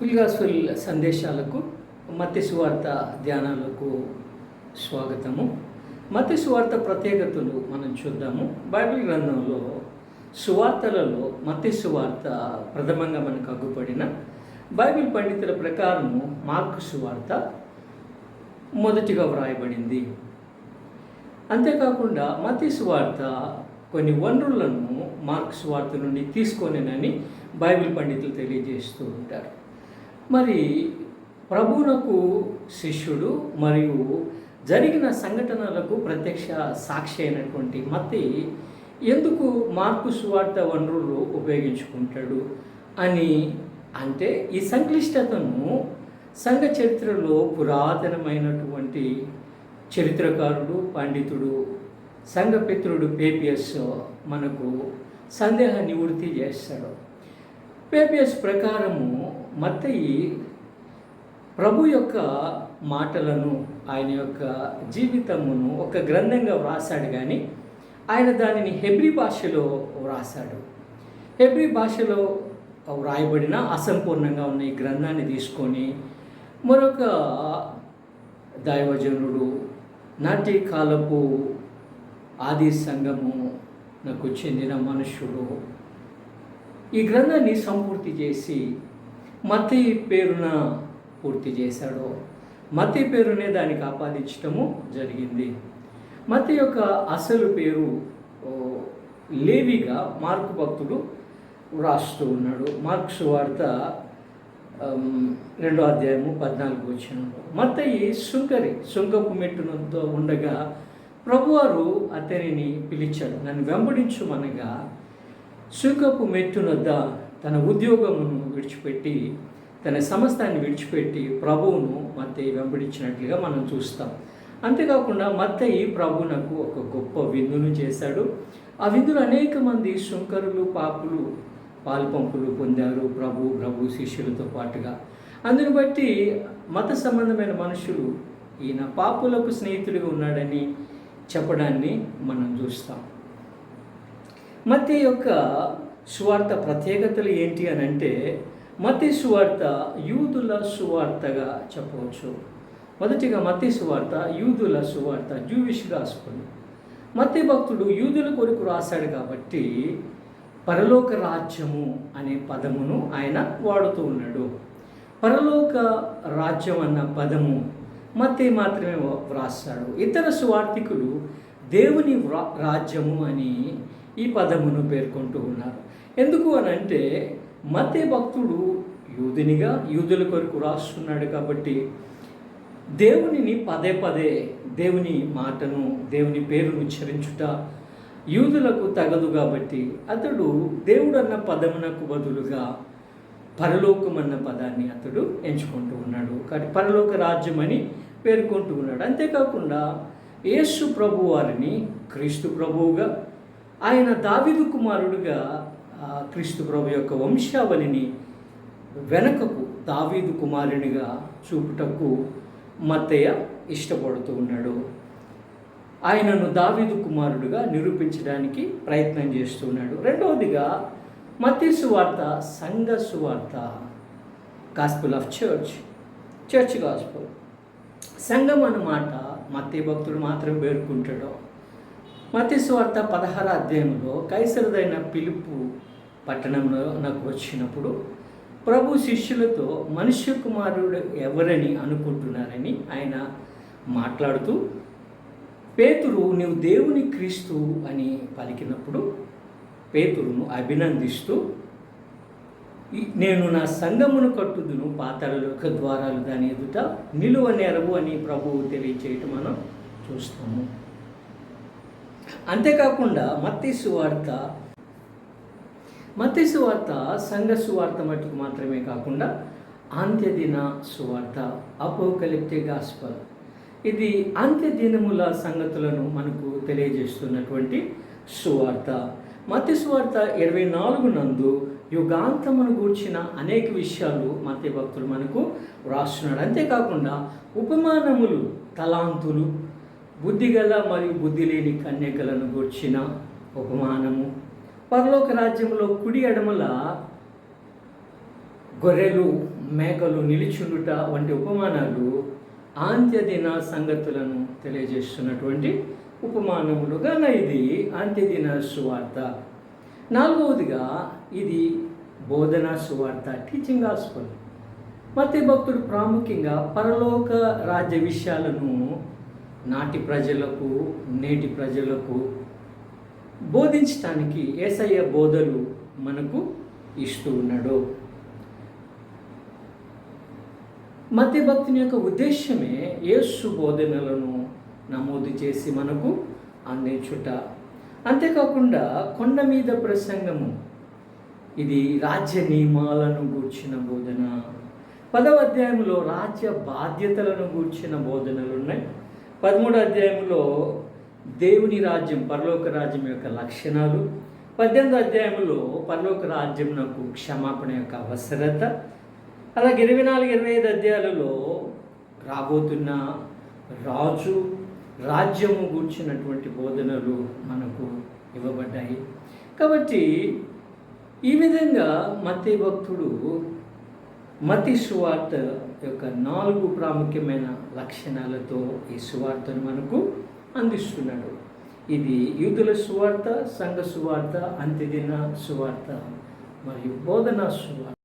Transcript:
ఫుల్గాస్ఫుల్ సందేశాలకు మత్య సువార్త ధ్యానాలకు స్వాగతము. మత్య సువార్త ప్రత్యేకతలు మనం చూద్దాము. బైబిల్ గ్రంథంలో సువార్తలలో మత్య సువార్త ప్రథమంగా మనకు అగ్గుపడిన బైబిల్ పండితుల ప్రకారము మార్కు సువార్త మొదటిగా వ్రాయబడింది. అంతేకాకుండా మతీ సువార్త కొన్ని వనరులను మార్క్స్ వార్త నుండి తీసుకోనేనని బైబిల్ పండితులు తెలియజేస్తూ ఉంటారు. మరి ప్రభువునకు శిష్యుడు మరియు జరిగిన సంఘటనలకు ప్రత్యక్ష సాక్షి అయినటువంటి మతి ఎందుకు మార్పు సువార్త వనరులు ఉపయోగించుకుంటాడు అని అంటే ఈ సంక్లిష్టతను సంఘ చరిత్రలో పురాతనమైనటువంటి చరిత్రకారుడు పండితుడు సంఘపిత్రుడు పేపియస్ మనకు సందేహ నివృత్తి చేస్తాడు. పేపియస్ ప్రకారము మత్తయి ప్రభు యొక్క మాటలను ఆయన యొక్క జీవితమును ఒక గ్రంథంగా వ్రాసాడు కానీ ఆయన దానిని హెబ్రి భాషలో వ్రాసాడు హెబ్రి భాషలో వ్రాయబడిన అసంపూర్ణంగా ఉన్న ఈ గ్రంథాన్ని తీసుకొని మరొక దైవజనుడు నాటి కాలపు ఆది సంఘము నాకు చెందిన మనుషుడు ఈ గ్రంథాన్ని సంపూర్తి చేసి మతి పేరున పూర్తి చేశాడు. మతి పేరునే దానికి ఆపాదించటము జరిగింది. మతి యొక్క అసలు పేరు లేవిగా మార్కు భక్తుడు వ్రాస్తూ ఉన్నాడు. మార్క్స్ వార్త రెండో అధ్యాయము పద్నాలుగు వచ్చినప్పుడు మత్తయి సుంకరి సుంకపు మెట్టునంతో ఉండగా ప్రభువారు అతనిని పిలిచాడు. నన్ను వెంబడించుమనగా సుఖపు మెట్టునొద్ద తన ఉద్యోగమును విడిచిపెట్టి తన సమస్తాన్ని విడిచిపెట్టి ప్రభువును మత్తయి వెంబడించినట్లుగా మనం చూస్తాం. అంతేకాకుండా మత్తయి ప్రభువునకు ఒక గొప్ప విందును చేశాడు. ఆ విందులో అనేక మంది శుంకరులు పాపులు పాల్పంపులు పొందారు ప్రభు ప్రభు శిష్యులతో పాటుగా. అందుని బట్టి మత సంబంధమైన మనుషులు ఈయన పాపులకు స్నేహితుడిగా ఉన్నాడని చెప్పడాన్ని మనం చూస్తాం. మత్తి యొక్క సువార్త ప్రత్యేకతలు ఏంటి అని అంటే మత్తి సువార్త యూదుల సువార్తగా చెప్పవచ్చు. మొదటిగా మత్తి సువార్త యూదుల సువార్త జూవిష్ గాస్పుల్ మత్తి భక్తుడు యూదుల కొరకు రాశాడు కాబట్టి పరలోక రాజ్యము అనే పదమును ఆయన వాడుతూ ఉన్నాడు. పరలోక రాజ్యం అన్న పదము మత్తే మాత్రమే వ్రాస్తాడు ఇతర సువార్థికులు దేవుని రాజ్యము అని ఈ పదమును పేర్కొంటూ ఉన్నారు. ఎందుకు అని అంటే మతే భక్తుడు యూదునిగా యూదుల కొరకు రాస్తున్నాడు కాబట్టి దేవునిని పదే పదే దేవుని మాటను దేవుని పేరును ఉచ్చరించుట యూదులకు తగదు కాబట్టి అతడు దేవుడు అన్న పదమునకు బదులుగా పరలోకం అన్న పదాన్ని అతడు ఎంచుకుంటూ ఉన్నాడు. కాబట్టి పరలోక రాజ్యం అని పేర్కొంటూ ఉన్నాడు. అంతేకాకుండా యేసు ప్రభు వారిని క్రీస్తు ప్రభువుగా ఆయన దావిదు కుమారుడుగా క్రీస్తు ప్రభు యొక్క వంశావళిని వెనకకు దావీదు కుమారునిగా చూపుటకు మత్తయ్య ఇష్టపడుతూ ఉన్నాడు. ఆయనను దావీదు కుమారుడుగా నిరూపించడానికి ప్రయత్నం చేస్తున్నాడు రెండవదిగా మత్తీ సువార్త సంఘ సువార్త gospel of church church gospel సంఘం అన్నమాట మత్తే భక్తుడు మాత్రం పేర్కొంటాడు. మత్తి పదహార అధ్యాయంలో కైసరుదైన పిలుపు పట్టణంలో నాకు వచ్చినప్పుడు ప్రభు శిష్యులతో మనుష్య కుమారుడు ఎవరని అనుకుంటున్నారని ఆయన మాట్లాడుతూ పేతురు నీవు దేవుని క్రీస్తు అని పలికినప్పుడు పేతురును అభినందిస్తూ నేను నా సంగమును కట్టుదును పాతాళలోక ద్వారాలు దాని ఎదుట నిలువ నెరవు అని ప్రభువు తెలియచేయటం మనం చూస్తాము. అంతేకాకుండా మత్తి సువార్త మత్తీసు వార్త సంఘ సువార్త మటుకు మాత్రమే కాకుండా అంత్యదిన సువార్త అపోకలిప్టే గాస్పల్. ఇది అంత్యదినముల సంగతులను మనకు తెలియజేస్తున్నటువంటి సువార్త. మత్తి సువార్త ఇరవై నాలుగు నందు యుగాంతమును గూర్చిన అనేక విషయాలు మత్య భక్తులు మనకు వ్రాస్తున్నాడు. అంతేకాకుండా ఉపమానములు తలాంతులు బుద్ధిగల మరియు బుద్ధి లేని కన్యకలను గూర్చిన ఉపమానము. పరలోక రాజ్యంలో కుడి ఎడమల గొర్రెలు మేకలు నిలిచుండుట వంటి ఉపమానాలు ఆంత్యదిన సంగతులను తెలియజేస్తున్నటువంటి ఉపమానములుగా ఇది అంత్యదిన సువార్త. నాలుగవదిగా ఇది బోధన సువార్త టీచింగ్ హాస్పల్ మత భక్తుడు ప్రాముఖ్యంగా పరలోక రాజ్య విషయాలను నాటి ప్రజలకు నేటి ప్రజలకు బోధించటానికి ఏసయ్య బోధలు మనకు ఇస్తూ ఉన్నాడు. మధ్యభక్తుని యొక్క ఉద్దేశమే యేసు బోధనలను నమోదు చేసి మనకు అందించుట. అంతేకాకుండా కొండ మీద ప్రసంగము. ఇది రాజ్య నియమాలను గూర్చిన బోధన. పదవ అధ్యాయంలో రాజ్య బాధ్యతలను గూర్చిన బోధనలు ఉన్నాయి. పదమూడు అధ్యాయంలో దేవుని రాజ్యం పరలోక రాజ్యం యొక్క లక్షణాలు. పద్దెనిమిది అధ్యాయంలో పరలోక రాజ్యం నాకు క్షమాపణ యొక్క అవసరత. అలాగే ఇరవై నాలుగు ఇరవై ఐదు అధ్యాయాలలో రాబోతున్న రాజు రాజ్యము గూర్చినటువంటి బోధనలు మనకు ఇవ్వబడ్డాయి. కాబట్టి ఈ విధంగా మత్య భక్తుడు మతి సువార్త యొక్క నాలుగు ప్రాముఖ్యమైన లక్షణాలతో ఈ సువార్తను మనకు అందిస్తున్నాడు. ఇది యూదుల సువార్త సంఘ సువార్త అంత్యదిన సువార్త మరియు బోధనా సువార్త.